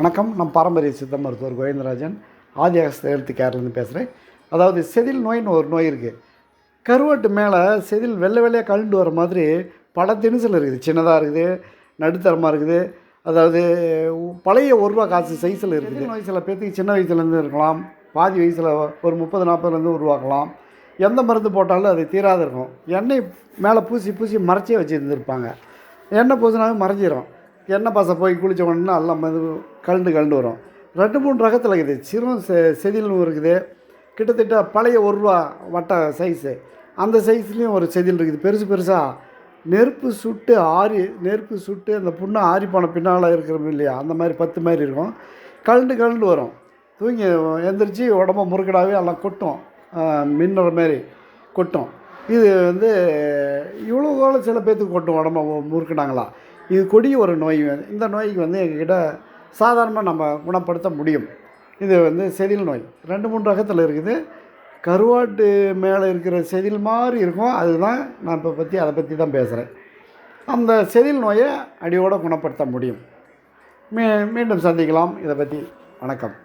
வணக்கம். நம் பாரம்பரிய சித்த மருத்துவர் கோவிந்தராஜன். ஆதி அகஸ்த ஹெல்த் கேர்லேருந்து பேசுகிறேன் அதாவது செதில் நோயின்னு ஒரு நோய் இருக்குது கருவாட்டு மேலே செதில் வெள்ளை வெள்ளையாக கழுண்டு வர மாதிரி பல திணுசில் இருக்குது. சின்னதாக இருக்குது நடுத்தரமாக இருக்குது. அதாவது பழைய ஒரு ரூபா காசு சைஸில் இருக்குது. நோய் சில பேர்த்துக்கு சின்ன வயசுலேருந்து இருக்கலாம். பாதி வயசில் ஒரு முப்பது நாற்பதுலேருந்து உருவாக்கலாம். எந்த மருந்து போட்டாலும் அது தீராத இருக்கும். எண்ணெய் மேலே பூசி பூசி மறைச்சே வச்சுருந்துருப்பாங்க. எண்ணெய் பூசினாவே மறைஞ்சிரும். எண்ணெய் பாசை போய் குளித்த உடனே எல்லாம் மெது கழண்டு கழண்டு வரும். ரெண்டு மூணு ரகத்தில் இருக்குது. சிறும் செ செதிலும் இருக்குது. கிட்டத்தட்ட பழைய ஒரு ரூபா வட்ட சைஸு அந்த சைஸ்லேயும் ஒரு செதில் இருக்குது. பெருசு பெருசாக நெருப்பு சுட்டு ஆறி நெருப்பு சுட்டு அந்த புண்ணை ஆறி போன பின்னால் இருக்கிறோம் இல்லையா? அந்த மாதிரி பத்து மாதிரி இருக்கும். கழண்டு கழண்டு வரும். தூங்கி எந்திரிச்சு உடம்ப முறுக்கடாகவே எல்லாம் கொட்டும். மின்னுற மாதிரி கொட்டும். இது வந்து இவ்வளோ காலம் சில பேர்த்துக்கு கொட்டும் உடம்ப முறுக்கினாங்களா? இது கொடிய ஒரு நோய். இந்த நோய்க்கு வந்து எங்ககிட்ட சாதாரணமாக நம்ம குணப்படுத்த முடியும். இது வந்து செதில் நோய். ரெண்டு மூணு ரகத்தில் இருக்குது. கருவாட்டு மேலே இருக்கிற செதில் மாதிரி இருக்கும். அதுதான் நான் இப்போ பற்றி அதை பற்றி தான் பேசுகிறேன் அந்த செதில் நோயை அடியோடு குணப்படுத்த முடியும். மீ மீண்டும் சந்திக்கலாம். இதை பற்றி வணக்கம்.